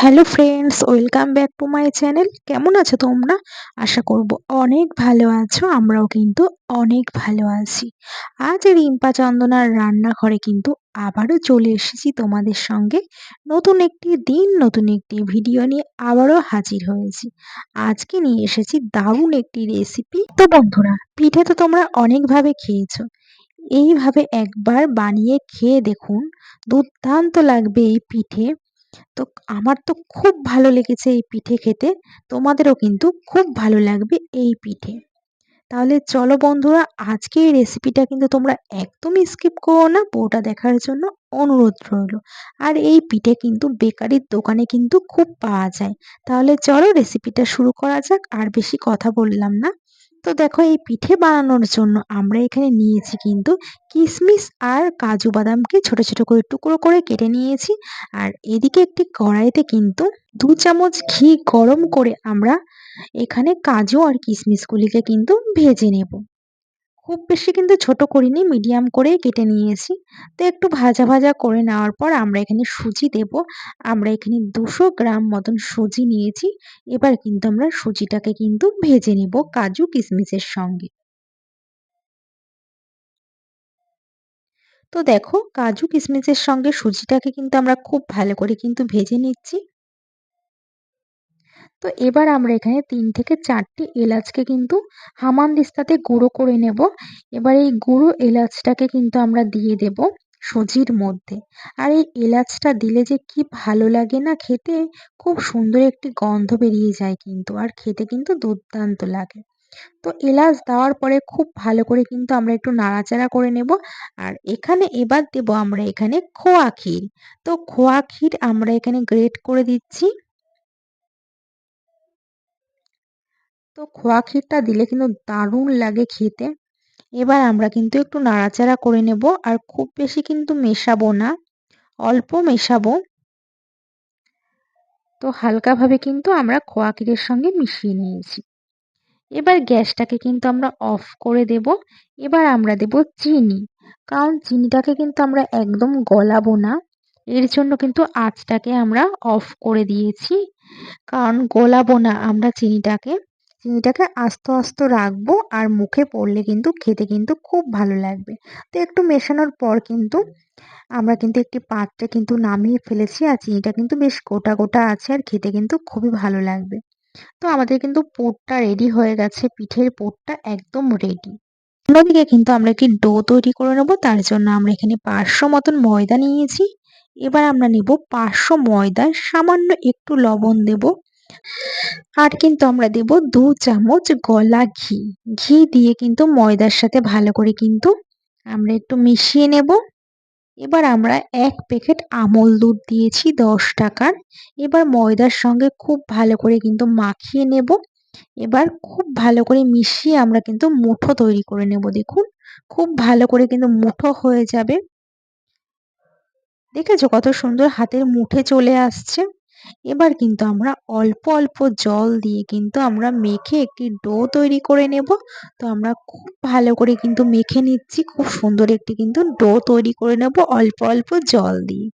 Hello friends welcome back to my channel কেমন আছো তোমরা? আশা করব অনেক ভালো আছো, আমরাও কিন্তু অনেক ভালো আছি। আজ রিম্পা চন্দনার রান্নাঘরে কিন্তু আবারও চলে এসেছি তোমাদের সঙ্গে। নতুন একটি দিন, নতুন একটি ভিডিও নিয়ে আবারও হাজির হয়েছি। আজকে নিয়ে এসেছি দারুণ একটি রেসিপি তো বন্ধুরা, পিঠে তো তোমরা অনেকভাবে খেয়েছো। এইভাবে একবার বানিয়ে খেয়ে দেখুন, দুর্দান্ত লাগবে এই পিঠে। তো আমার তো খুব ভালো লেগেছে এই পিঠে খেতে। তোমাদেরও কিন্তু খুব ভালো লাগবে এই পিঠে। তাহলে চলো বন্ধুরা আজকে এই রেসিপিটা কিন্তু তোমরা একদমই স্কিপ করো না পুরোটা দেখার জন্য অনুরোধ রইল। আর এই পিঠে কিন্তু বেকারির দোকানে কিন্তু খুব পাওয়া যায়। তাহলে চলো রেসিপিটা শুরু করা যাক, আর বেশি কথা বললাম না। তো দেখো এই পিঠে বানানোর জন্য আমরা এখানে নিয়েছি কিন্তু কিশমিশ আর কাজু বাদামকে ছোট ছোট করে টুকরো করে কেটে নিয়েছি। আর এদিকে একটি কড়াইতে কিন্তু দু চামচ ঘি গরম করে আমরা এখানে কাজু আর কিশমিশগুলিকে কিন্তু ভেজে নেব। খুব বেশি কিন্তু ছোট করিনি মিডিয়াম করেই কেটে নিয়েছি। তো একটু ভাজা ভাজা করে নেওয়ার পর আমরা এখানে সুজি দেব। আমরা এখানে দুশো গ্রাম মতন সুজি নিয়েছি। এবার কিন্তু আমরা সুজিটাকে কিন্তু ভেজে নেব কাজু কিশমিশের সঙ্গে। তো দেখো, কাজু কিশমিশের সঙ্গে সুজিটাকে কিন্তু আমরা খুব ভালো করে কিন্তু ভেজে নিচ্ছি। তো এবার আমরা এখানে তিন থেকে চারটি এলাচকে কিন্তু হামানদিস্তাতে গুঁড়ো করে নেব। এবার এই গুঁড়ো এলাচটাকে কিন্তু আমরা দিয়ে দেব সুজির মধ্যে। আর এই এলাচটা দিলে যে কি ভালো লাগে না খেতে, খুব সুন্দর একটি গন্ধ বেরিয়ে যায় কিন্তু, আর খেতে কিন্তু দুর্দান্ত লাগে। তো এলাচ দেওয়ার পরে খুব ভালো করে কিন্তু আমরা একটু নাড়াচাড়া করে নেব। আর এখানে এবার দেব আমরা এখানে খোয়া ক্ষীর। তো খোয়া ক্ষীর আমরা এখানে গ্রেট করে দিচ্ছি। তো খোয়া ক্ষীরটা দিলে কিন্তু দারুণ লাগে খেতে। এবার আমরা কিন্তু একটু নাড়াচাড়া করে নেব আর খুব বেশি কিন্তু মেশাবো না, অল্প মেশাবো। তো হালকাভাবে কিন্তু আমরা খোয়া ক্ষীরের সঙ্গে মিশিয়ে নিয়েছি। এবার গ্যাসটাকে কিন্তু আমরা অফ করে দেব। এবার আমরা দেব চিনি, কারণ চিনিটাকে কিন্তু আমরা একদম গলাবো না। এর জন্য কিন্তু আঁচটাকে আমরা অফ করে দিয়েছি, কারণ গলাবো না আমরা চিনিটাকে। চিনিটাকে আস্ত আস্ত রাখব আর মুখে পড়লে কিন্তু খেতে কিন্তু খুব ভালো লাগবে। তো একটু মেশানোর পর কিন্তু আমরা কিন্তু একটি পাত্রে কিন্তু নামিয়ে ফেলেছি আর চিনিটা কিন্তু বেশ গোটা গোটা আছে আর খেতে কিন্তু খুবই ভালো লাগবে। তো আমাদের কিন্তু পুরটা রেডি হয়ে গেছে, পিঠের পুরটা একদম রেডি অন্যদিকে কিন্তু আমরা একটি ডো তৈরি করে নেব, তার জন্য আমরা এখানে পাঁচশো মতন ময়দা নিয়েছি। এবার আমরা নিব পাঁচশো ময়দায় সামান্য একটু লবণ দেব। আর কিন্তু আমরা দেব দু চামচ গলা ঘি। ঘি দিয়ে কিন্তু ময়দার সাথে ভালো করে কিন্তু আমরা একটু মিশিয়ে নেব। এবার আমরা এক প্যাকেট আমল দুধ দিয়েছি, দশ টাকার। এবার ময়দার সঙ্গে খুব ভালো করে কিন্তু মাখিয়ে নেব। এবার খুব ভালো করে মিশিয়ে আমরা কিন্তু মুঠো তৈরি করে নেব, দেখুন। খুব ভালো করে কিন্তু মুঠো হয়ে যাবে। দেখেছ কত সুন্দর হাতের মুঠে চলে আসছে। এবার কিন্তু আমরা অল্প অল্প জল দিয়ে কিন্তু আমরা মেখে একটি ডো তৈরি করে নেব। তো আমরা খুব ভালো করে কিন্তু মেখে নিচ্ছি। খুব সুন্দর একটি কিন্তু ডো তৈরি করে নেব অল্প অল্প জল দিয়ে।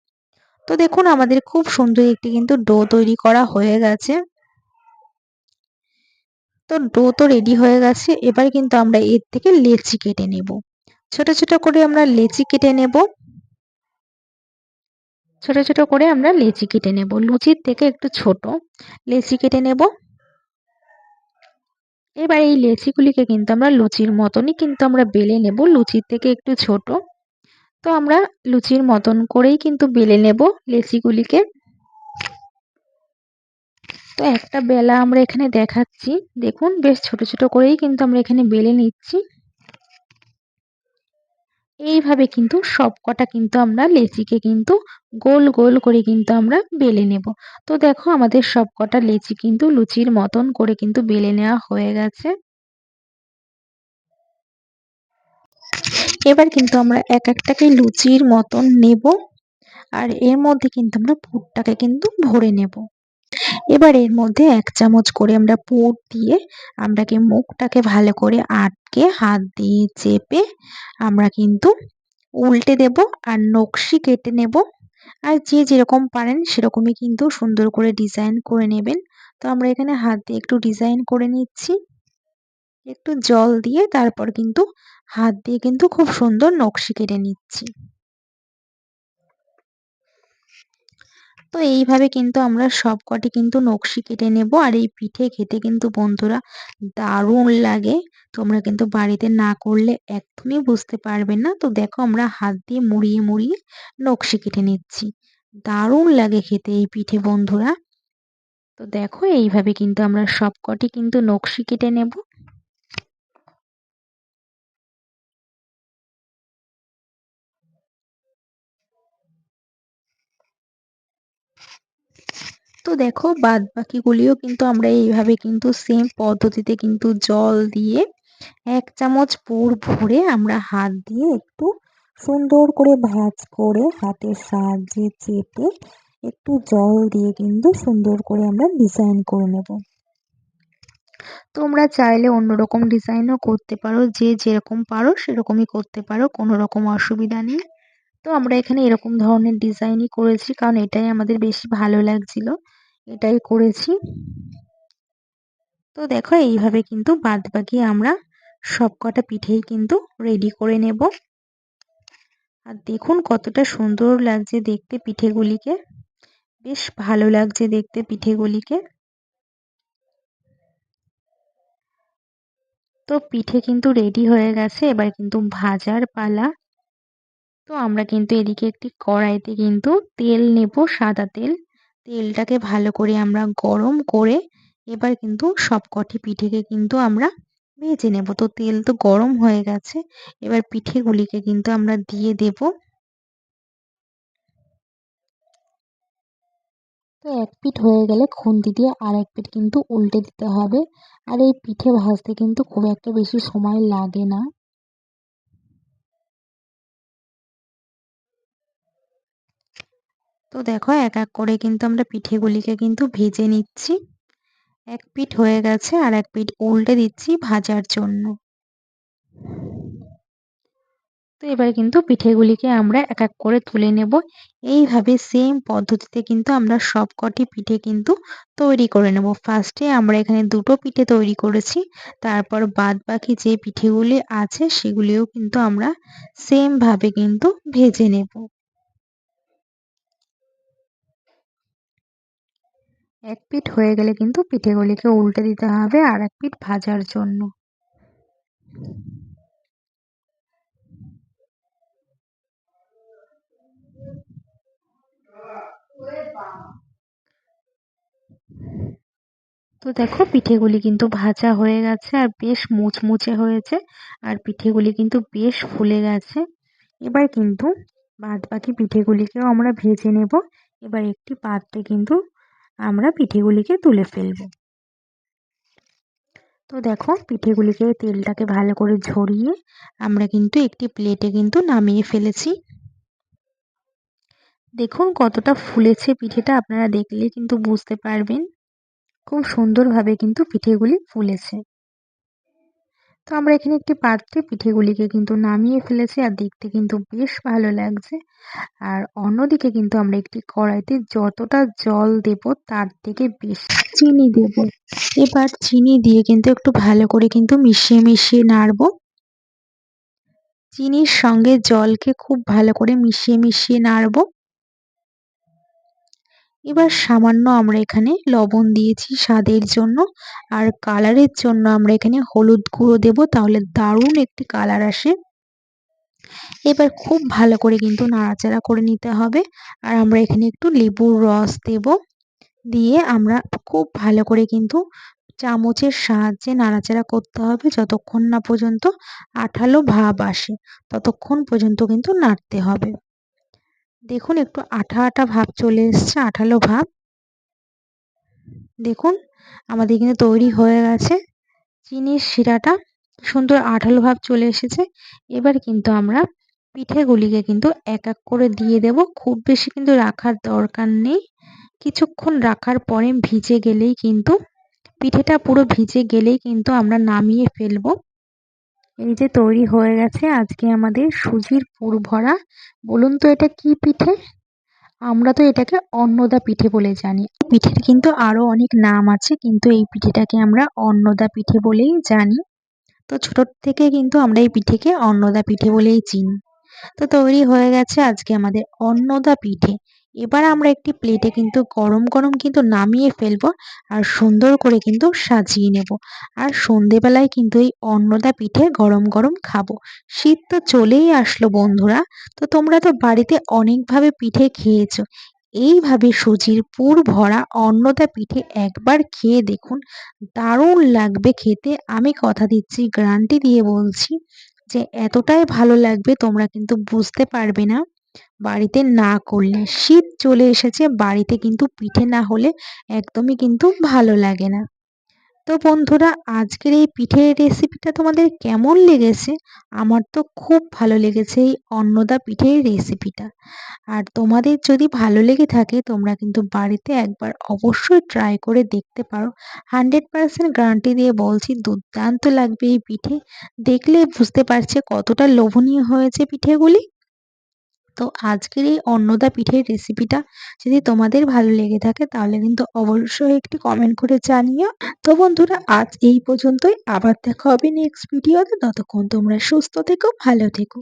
তো দেখুন, আমাদের খুব সুন্দর একটি কিন্তু ডো তৈরি করা হয়ে গেছে। তো ডো তো রেডি হয়ে গেছে। এবার কিন্তু আমরা এর থেকে লেচি কেটে নেব। ছোট ছোট করে আমরা লেচি কেটে নেব। ছোট ছোট করে আমরা লেচি কেটে নেব। লুচির থেকে একটু ছোট। লেচি কেটে নেব। এবার এই লেচিগুলিকে কিন্তু আমরা লুচির মতনই কিন্তু আমরা বেলে নেব। লুচির থেকে একটু ছোট। তো আমরা লুচির মতন করেই কিন্তু বেলে নেব লেচিগুলিকে। তো একটা বেলা আমরা এখানে দেখাচ্ছি। দেখুন, বেশ ছোট ছোট করেই কিন্তু আমরা এখানে বেলে নিচ্ছি। এইভাবে কিন্তু সব কটা কিন্তু আমরা লেচিকে কিন্তু গোল গোল করে কিন্তু আমরা বেলে নেব। তো দেখো আমাদের সব কটা লেচি কিন্তু লুচির মতন করে কিন্তু বেলে নেওয়া হয়ে গেছে। এবার কিন্তু আমরা এক একটাকে লুচির মতন নেব। আর এর মধ্যে কিন্তু আমরা পুরটাকে কিন্তু ভরে নেব। এবার এর মধ্যে এক চামচ করে আমরা পুর দিয়ে আমরাকে মুখটাকে ভালো করে আটকে হাত দিয়ে চেপে আমরা কিন্তু উল্টে দেব আর নকশি কেটে নেব। আর যে যেরকম পারেন সেরকমই কিন্তু সুন্দর করে ডিজাইন করে নেবেন। তো আমরা এখানে হাত দিয়ে একটু ডিজাইন করে নিচ্ছি। একটু জল দিয়ে তারপর কিন্তু হাত দিয়ে কিন্তু খুব সুন্দর নকশি কেটে নিচ্ছি। তো এইভাবে কিন্তু আমরা সবকটি কিন্তু নকশি কেটে নেব। আর এই পিঠে খেতে কিন্তু বন্ধুরা দারুণ লাগে। তোমরা কিন্তু বাড়িতে না করলে একদমই বুঝতে পারবে না। তো দেখো আমরা হাত দিয়ে মুড়িয়ে মুড়িয়ে নকশি কেটে নিচ্ছি। দারুণ লাগে খেতে এই পিঠে বন্ধুরা। তো দেখো এইভাবে কিন্তু আমরা সবকটি কিন্তু নকশি কেটে নেব। তো দেখো বাদ বাকিগুলিও কিন্তু আমরা এইভাবে কিন্তু সেম পদ্ধতিতে কিন্তু জল দিয়ে এক চামচ পুর ভরে আমরা হাত দিয়ে একটু সুন্দর করে ভাজ করে হাতের সাহায্যে চেপে একটু জল দিয়ে কিন্তু সুন্দর করে আমরা ডিজাইন করে নেব। তোমরা চাইলে অন্যরকম ডিজাইনও করতে পারো, যে যেরকম পারো সেরকমই করতে পারো, কোনো রকম অসুবিধা নেই। তো আমরা এখানে এরকম ধরনের ডিজাইনই করেছি, কারণ এটাই আমাদের বেশি ভালো লাগছিল। এটাই করেছি। তো দেখো, এইভাবে কিন্তু বাদ বাকি আমরা সব কটা পিঠেই কিন্তু রেডি করে নেব। আর দেখুন কতটা সুন্দর লাগছে দেখতে পিঠেগুলিকে। বেশ ভালো লাগছে দেখতে পিঠেগুলিকে। তো পিঠে কিন্তু রেডি হয়ে গেছে। এবার কিন্তু ভাজার পালা। তো আমরা কিন্তু এদিকে একটি কড়াইতে কিন্তু তেল নেব, সাদা তেল। তেলটাকে ভালো করে আমরা গরম করে এবার কিন্তু সব কটি পিঠেকে কিন্তু আমরা ভেজে নেব। তো তেল তো গরম হয়ে গেছে, এবার পিঠেগুলিকে কিন্তু আমরা দিয়ে দেব। তো এক পিঠ হয়ে গেলে খুন্তি দিয়ে আর এক পিঠ কিন্তু উল্টে দিতে হবে। আর এই পিঠে ভাজতে কিন্তু খুব একটা বেশি সময় লাগে না। তো দেখো এক এক করে কিন্তু আমরা পিঠেগুলিকে কিন্তু ভেজে নিচ্ছি। এক পিঠ হয়ে গেছে আর এক পিঠ উল্টে দিচ্ছি ভাজার জন্য। তো এবার কিন্তু পিঠেগুলিকে আমরা এক এক করে তুলে নেব। এইভাবে সেম পদ্ধতিতে কিন্তু আমরা সব কটি পিঠে কিন্তু তৈরি করে নেব। ফার্স্টে আমরা এখানে দুটো পিঠে তৈরি করেছি। তারপর বাদ বাকি যে পিঠেগুলি আছে সেগুলিও কিন্তু আমরা সেমভাবে কিন্তু ভেজে নেব। এক পিঠ হয়ে গেলে কিন্তু পিঠেগুলিকে উল্টে দিতে হবে আর এক পিঠ ভাজার জন্য। তো দেখো, পিঠেগুলি কিন্তু ভাজা হয়ে গেছে আর বেশ মুচমুচে হয়েছে আর পিঠেগুলি কিন্তু বেশ ফুলে গেছে। এবার কিন্তু বাদ বাকি পিঠেগুলিকেও আমরা ভেজে নেব। এবার একটি পাত্রে কিন্তু আমরা পিঠেগুলিকে তুলে ফেলব। তো দেখো, পিঠেগুলিকে, তেলটাকে ভালো করে ঝরিয়ে আমরা কিন্তু একটি প্লেটে কিন্তু নামিয়ে ফেলেছি। দেখুন কতটা ফুলেছে পিঠেটা, আপনারা দেখলে কিন্তু বুঝতে পারবেন। খুব সুন্দরভাবে কিন্তু পিঠেগুলি ফুলেছে। তো আমরা এখানে একটি পাত্রে পিঠেগুলিকে কিন্তু নামিয়ে ফেলেছি, আর দেখতে কিন্তু বেশ ভালো লাগছে। আর অন্যদিকে কিন্তু আমরা একটি কড়াইতে যতটা জল দেব, তার থেকে বেশি চিনি দেব। এবার চিনি দিয়ে কিন্তু একটু ভালো করে কিন্তু মিশিয়ে মিশিয়ে নাড়ব। চিনির সঙ্গে জলকে খুব ভালো করে মিশিয়ে মিশিয়ে নাড়ব। এবার সামান্য আমরা এখানে লবণ দিয়েছি স্বাদের জন্য, আর কালারের জন্য আমরা এখানে হলুদ গুঁড়ো দেব, তাহলে দারুণ একটি কালার আসে। এবার খুব ভালো করে কিন্তু নাড়াচাড়া করে নিতে হবে, আর আমরা এখানে একটু লেবুর রস দেব, দিয়ে আমরা খুব ভালো করে কিন্তু চামচের সাহায্যে নাড়াচাড়া করতে হবে যতক্ষণ না পর্যন্ত আঠালো ভাব আসে, ততক্ষণ পর্যন্ত কিন্তু নাড়তে হবে। দেখুন, একটু আঠা আঠা ভাব চলে এসছে, আঠালো ভাব। দেখুন, আমাদের কিন্তু তৈরি হয়ে গেছে চিনির শিরাটা। সুন্দর আঠালো ভাব চলে এসেছে। এবার কিন্তু আমরা পিঠেগুলিকে কিন্তু এক এক করে দিয়ে দেব। খুব বেশি কিন্তু রাখার দরকার নেই। কিছুক্ষণ রাখার পরে ভিজে গেলেই কিন্তু, পিঠেটা পুরো ভিজে গেলেই কিন্তু আমরা নামিয়ে ফেলব। এই যে তৈরি হয়ে গেছে, আজকে আমাদের সুজির পুর ভরা। বলুন তো এটা কি পিঠে? আমরা তো এটাকে অন্নদা পিঠে বলে জানি। পিঠের কিন্তু আরও অনেক নাম আছে, কিন্তু এই পিঠেটাকে আমরা অন্নদা পিঠে বলেই জানি। তো ছোটোর থেকে কিন্তু আমরা এই পিঠেকে অন্নদা পিঠে বলেই চিনি। তো তৈরি হয়ে গেছে আজকে আমাদের অন্নদা পিঠে। এবার আমরা একটি প্লেটে কিন্তু গরম গরম কিন্তু নামিয়ে ফেলব আর সুন্দর করে কিন্তু সাজিয়ে নেব। আর সন্ধেবেলায় কিন্তু এই অন্নদা পিঠে গরম গরম খাব। শীত তো চলেই আসলো বন্ধুরা। তো তোমরা তো বাড়িতে অনেকভাবে পিঠে খেয়েছো। এইভাবে সুজির পুর ভরা অন্নদা পিঠে একবার খেয়ে দেখুন। দারুণ লাগবে খেতে। আমি কথা দিচ্ছি গ্যারান্টি দিয়ে বলছি যে এতটাই ভালো লাগবে তোমরা কিন্তু বুঝতে পারবে না। বাড়িতে না করলে, শীত চলে এসেছে, বাড়িতে কিন্তু পিঠে না হলে একদমই কিন্তু ভালো লাগে না। তো বন্ধুরা, আজকের এই পিঠের রেসিপিটা তোমাদের কেমন লেগেছে? আমার তো খুব ভালো লেগেছে এই অন্নদা পিঠের রেসিপিটা আর তোমাদের যদি ভালো লেগে থাকে, তোমরা কিন্তু বাড়িতে একবার অবশ্যই ট্রাই করে দেখতে পারো। হান্ড্রেড পারসেন্ট গ্যারান্টি দিয়ে বলছি, দুর্দান্ত লাগবে এই পিঠে। দেখলে বুঝতে পারছে কতটা লোভনীয় হয়েছে পিঠেগুলি। তো আজকের এই অন্নদা পিঠের রেসিপিটা যদি তোমাদের ভালো লেগে থাকে তাহলে কিন্তু অবশ্যই একটি কমেন্ট করে জানিও। তো বন্ধুরা, আজ এই পর্যন্তই। আবার দেখা হবে নেক্সট ভিডিওতে ততক্ষণ তোমরা সুস্থ থেকো, ভালো থেকো।